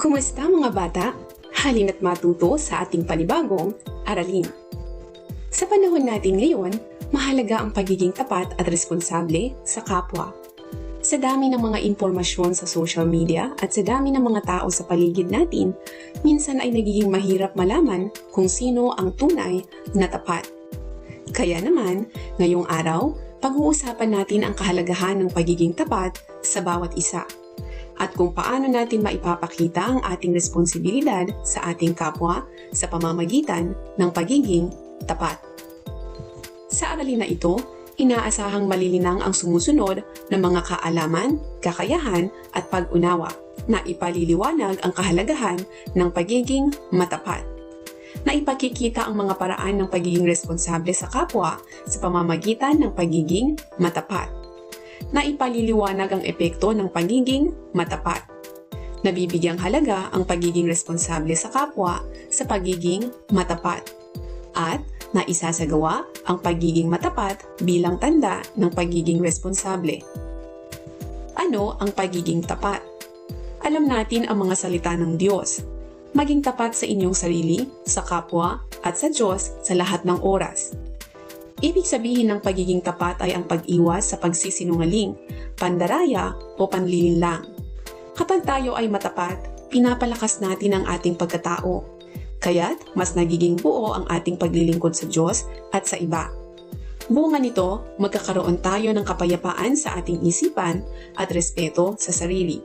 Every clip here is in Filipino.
Kumusta mga bata? Halina't matuto sa ating panibagong aralin. Sa panahon natin ngayon, mahalaga ang pagiging tapat at responsable sa kapwa. Sa dami ng mga impormasyon sa social media at sa dami ng mga tao sa paligid natin, minsan ay nagiging mahirap malaman kung sino ang tunay na tapat. Kaya naman, ngayong araw, pag-uusapan natin ang kahalagahan ng pagiging tapat sa bawat isa at kung paano natin maipapakita ang ating responsibilidad sa ating kapwa sa pamamagitan ng pagiging tapat. Sa aralin na ito, inaasahang malilinang ang sumusunod ng mga kaalaman, kakayahan at pag-unawa na ipaliliwanag ang kahalagahan ng pagiging matapat na ipakikita ang mga paraan ng pagiging responsable sa kapwa sa pamamagitan ng pagiging matapat na ipaliliwanag ang epekto ng pagiging matapat. Nabibigyang halaga ang pagiging responsable sa kapwa sa pagiging matapat. At naisasagawa ang pagiging matapat bilang tanda ng pagiging responsable. Ano ang pagiging tapat? Alam natin ang mga salita ng Diyos. Maging tapat sa inyong sarili, sa kapwa, at sa Diyos sa lahat ng oras. Ibig sabihin ng pagiging tapat ay ang pag-iwas sa pagsisinungaling, pandaraya o panlilinlang. Kapag tayo ay matapat, pinapalakas natin ang ating pagkatao. Kaya't mas nagiging buo ang ating paglilingkod sa Diyos at sa iba. Bunga nito, magkakaroon tayo ng kapayapaan sa ating isipan at respeto sa sarili.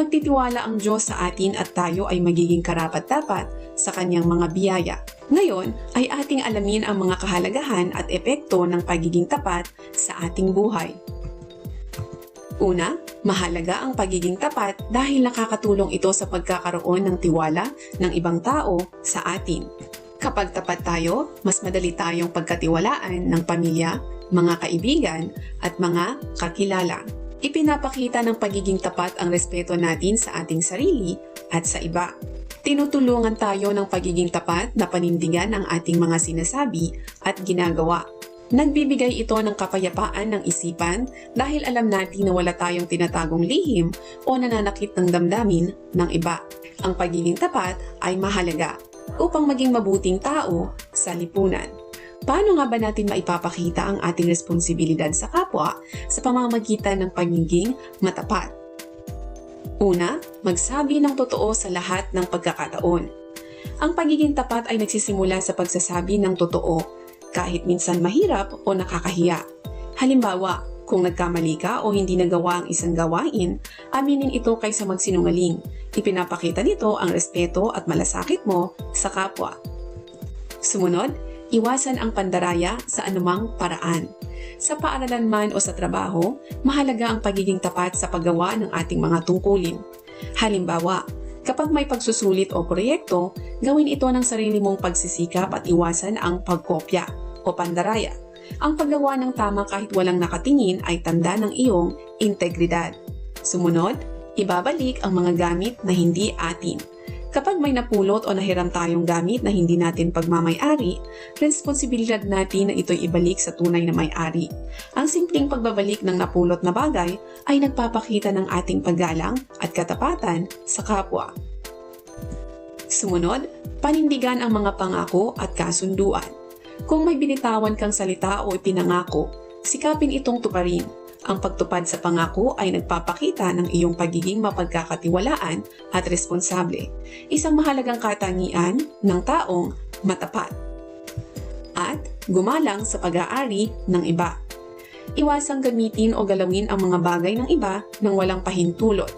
Magtitiwala ang Diyos sa atin at tayo ay magiging karapat-dapat sa kanyang mga biyaya. Ngayon ay ating alamin ang mga kahalagahan at epekto ng pagiging tapat sa ating buhay. Una, mahalaga ang pagiging tapat dahil nakakatulong ito sa pagkakaroon ng tiwala ng ibang tao sa atin. Kapag tapat tayo, mas madali tayong pagkatiwalaan ng pamilya, mga kaibigan, at mga kakilala. Ipinapakita ng pagiging tapat ang respeto natin sa ating sarili at sa iba. Tinutulungan tayo ng pagiging tapat na panindigan ang ating mga sinasabi at ginagawa. Nagbibigay ito ng kapayapaan ng isipan dahil alam natin na wala tayong tinatagong lihim o nananakit ng damdamin ng iba. Ang pagiging tapat ay mahalaga upang maging mabuting tao sa lipunan. Paano nga ba natin maipapakita ang ating responsibilidad sa kapwa sa pamamagitan ng pagiging matapat? Una, magsabi ng totoo sa lahat ng pagkakataon. Ang pagiging tapat ay nagsisimula sa pagsasabi ng totoo, kahit minsan mahirap o nakakahiya. Halimbawa, kung nagkamali ka o hindi nagawa ang isang gawain, aminin ito kaysa magsinungaling. Ipinapakita nito ang respeto at malasakit mo sa kapwa. Sumunod, iwasan ang pandaraya sa anumang paraan. Sa paaralan man o sa trabaho, mahalaga ang pagiging tapat sa paggawa ng ating mga tungkulin. Halimbawa, kapag may pagsusulit o proyekto, gawin ito ng sarili mong pagsisikap at iwasan ang pagkopya o pandaraya. Ang paggawa ng tama kahit walang nakatingin ay tanda ng iyong integridad. Sumunod, ibabalik ang mga gamit na hindi atin. Kapag may napulot o nahiram tayong gamit na hindi natin pagmamayari, responsibilidad natin na ito'y ibalik sa tunay na may-ari. Ang simpleng pagbabalik ng napulot na bagay ay nagpapakita ng ating paggalang at katapatan sa kapwa. Sumunod, panindigan ang mga pangako at kasunduan. Kung may binitawan kang salita o ipinangako, sikapin itong tuparin ang pagtupad sa pangako ay nagpapakita ng iyong pagiging mapagkakatiwalaan at responsable, isang mahalagang katangian ng taong matapat. At gumalang sa pag-aari ng iba. Iwasang gamitin o galawin ang mga bagay ng iba nang walang pahintulot.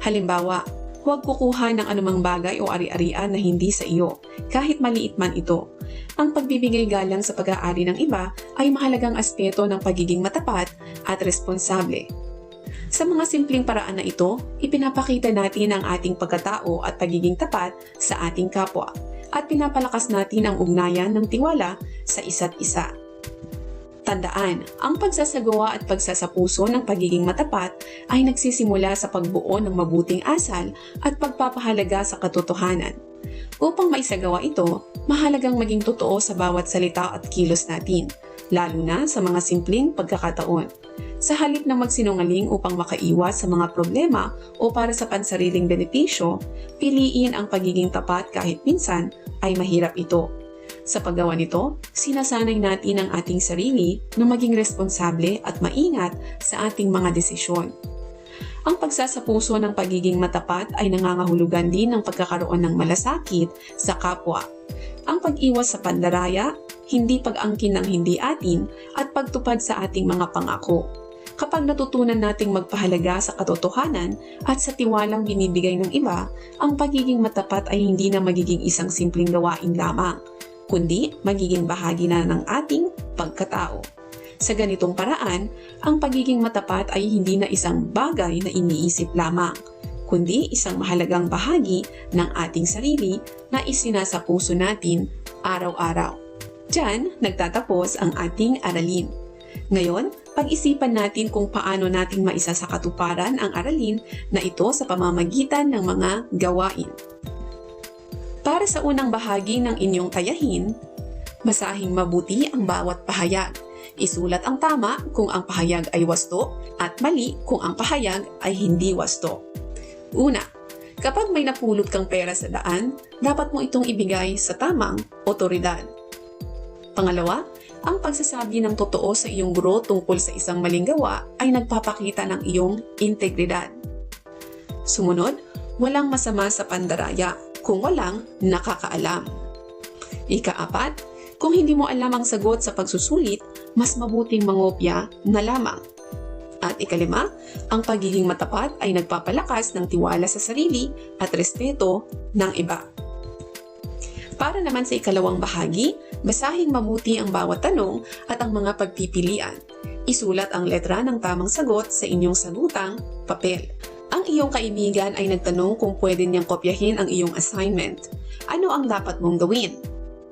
Halimbawa, huwag kukuha ng anumang bagay o ari-arian na hindi sa iyo, kahit maliit man ito. Ang pagbibigay galang sa pag-aari ng iba ay mahalagang aspeto ng pagiging matapat at responsable. Sa mga simpleng paraan na ito, ipinapakita natin ang ating pagkatao at pagiging tapat sa ating kapwa at pinapalakas natin ang ugnayan ng tiwala sa isa't isa. Tandaan, ang pagsasagawa at pagsasapuso ng pagiging matapat ay nagsisimula sa pagbuo ng mabuting asal at pagpapahalaga sa katotohanan. Upang maisagawa ito, mahalagang maging totoo sa bawat salita at kilos natin, lalo na sa mga simpleng pagkakataon. Sa halip na magsinungaling upang makaiwas sa mga problema o para sa pansariling benepisyo, piliin ang pagiging tapat kahit minsan ay mahirap ito. Sa paggawa nito, sinasanay natin ang ating sarili na maging responsable at maingat sa ating mga desisyon. Ang pagsasapuso ng pagiging matapat ay nangangahulugan din ng pagkakaroon ng malasakit sa kapwa. Ang pag-iwas sa pandaraya, hindi pag-angkin ng hindi atin, at pagtupad sa ating mga pangako. Kapag natutunan nating magpahalaga sa katotohanan at sa tiwalang binibigay ng iba, ang pagiging matapat ay hindi na magiging isang simpleng gawain lamang, kundi magiging bahagi na ng ating pagkatao. Sa ganitong paraan, ang pagiging matapat ay hindi na isang bagay na iniisip lamang, kundi isang mahalagang bahagi ng ating sarili na isinasa puso natin araw-araw. Diyan nagtatapos ang ating aralin. Ngayon, pag-isipan natin kung paano natin maisa sa katuparan ang aralin na ito sa pamamagitan ng mga gawain. Para sa unang bahagi ng inyong tayahin, masahing mabuti ang bawat pahayag. Isulat ang tama kung ang pahayag ay wasto at mali kung ang pahayag ay hindi wasto. Una, kapag may napulot kang pera sa daan, dapat mo itong ibigay sa tamang otoridad. Pangalawa, ang pagsasabi ng totoo sa iyong guro tungkol sa isang maling gawa ay nagpapakita ng iyong integridad. Sumunod, walang masama sa pandaraya kung walang nakakaalam. Ikaapat, kung hindi mo alam ang sagot sa pagsusulit, mas mabuting mangopya na lamang. At ikalima, ang pagiging matapat ay nagpapalakas ng tiwala sa sarili at respeto ng iba. Para naman sa ikalawang bahagi, basahing mabuti ang bawat tanong at ang mga pagpipilian. Isulat ang letra ng tamang sagot sa inyong sagutang papel. Ang iyong kaibigan ay nagtanong kung pwede niyang kopyahin ang iyong assignment. Ano ang dapat mong gawin?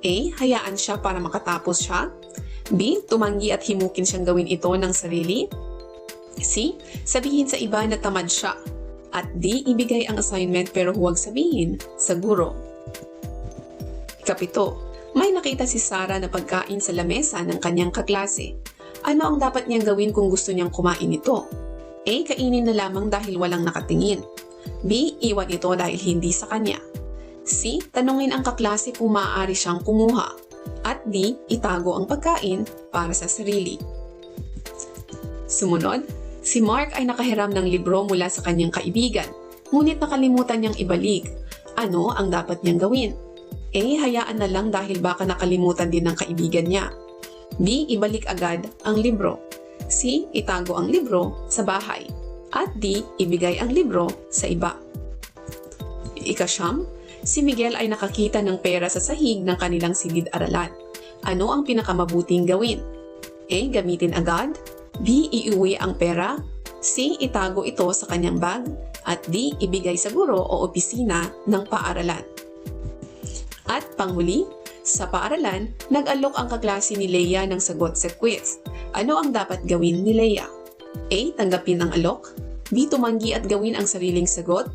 A. Hayaan siya para makatapos siya. B. Tumanggi at himukin siyang gawin ito ng sarili. C. Sabihin sa iba na tamad siya. At D. Ibigay ang assignment pero huwag sabihin sa guro. Kapito, may nakita si Sarah na pagkain sa lamesa ng kanyang kaklase. Ano ang dapat niyang gawin kung gusto niyang kumain ito? A. Kainin na lamang dahil walang nakatingin. B. Iwan ito dahil hindi sa kanya. C. Tanungin ang kaklase kung maaari siyang kumuha. At D. Itago ang pagkain para sa sarili. Sumunod, si Mark ay nakahiram ng libro mula sa kanyang kaibigan, ngunit nakalimutan niyang ibalik. Ano ang dapat niyang gawin? A. Hayaan na lang dahil baka nakalimutan din ng kaibigan niya. B. Ibalik agad ang libro. C. Itago ang libro sa bahay. At D. Ibigay ang libro sa iba. Ikasyam, si Miguel ay nakakita ng pera sa sahig ng kanilang silid-aralan. Ano ang pinakamabuting gawin? A. Gamitin agad. B. Iuwi ang pera. C. Itago ito sa kanyang bag. At D. Ibigay sa guro o opisina ng paaralan. At panghuli, sa paaralan, nag-alok ang kaklase ni Leia ng sagot sa quiz. Ano ang dapat gawin ni Leia? A. Tanggapin ang alok. B. Tumanggi at gawin ang sariling sagot.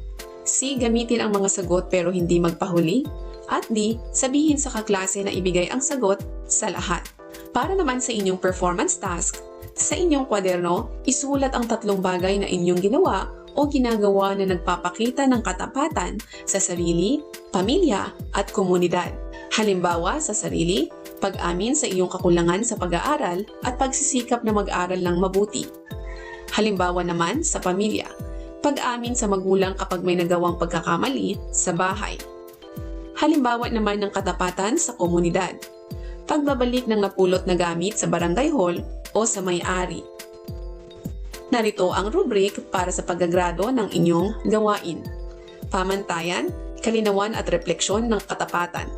C. Gamitin ang mga sagot pero hindi magpahuli. At D. Sabihin sa kaklase na ibigay ang sagot sa lahat. Para naman sa inyong performance task, sa inyong kwaderno, isulat ang tatlong bagay na inyong ginawa o ginagawa na nagpapakita ng katapatan sa sarili, pamilya at komunidad. Halimbawa sa sarili, pag-amin sa iyong kakulangan sa pag-aaral at pagsisikap na mag-aral ng mabuti. Halimbawa naman sa pamilya, pag-amin sa magulang kapag may nagawang pagkakamali sa bahay. Halimbawa naman ng katapatan sa komunidad, pagbabalik ng napulot na gamit sa barangay hall o sa may-ari. Narito ang rubric para sa paggagrado ng inyong gawain. Pamantayan, kalinawan at refleksyon ng katapatan.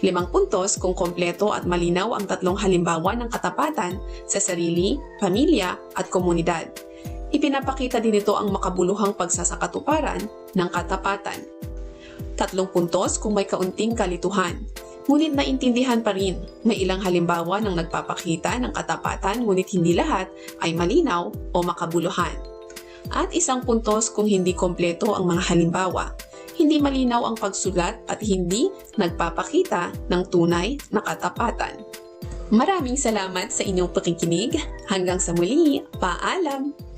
Limang puntos kung kompleto at malinaw ang tatlong halimbawa ng katapatan sa sarili, pamilya at komunidad. Ipinapakita din ito ang makabuluhang pagsasakatuparan ng katapatan. Tatlong puntos kung may kaunting kalituhan. Ngunit naintindihan pa rin, may ilang halimbawa ng nagpapakita ng katapatan ngunit hindi lahat ay malinaw o makabuluhan. At isang puntos kung hindi kompleto ang mga halimbawa, hindi malinaw ang pagsulat at hindi nagpapakita ng tunay na katapatan. Maraming salamat sa inyong pakikinig. Hanggang sa muli, paalam!